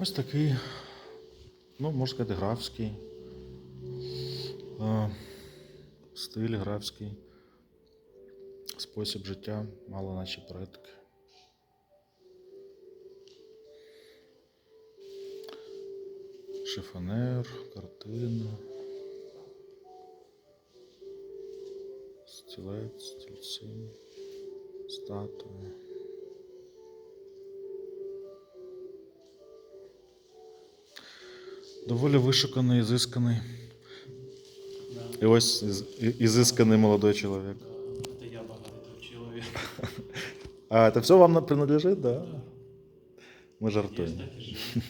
Ось такий, ну, можна сказати, графський. е, Стиль графський. Спосіб життя, мало наші предки. Шифонер, картина. Стілець, стільці, статуї. Доволі вишуканий, ізисканий. І ось із- і- ізисканий молодой чоловік. Это я богатый человек. А, это все вам на- принадлежит, да? Мы Я, жартуем. кстати, жив.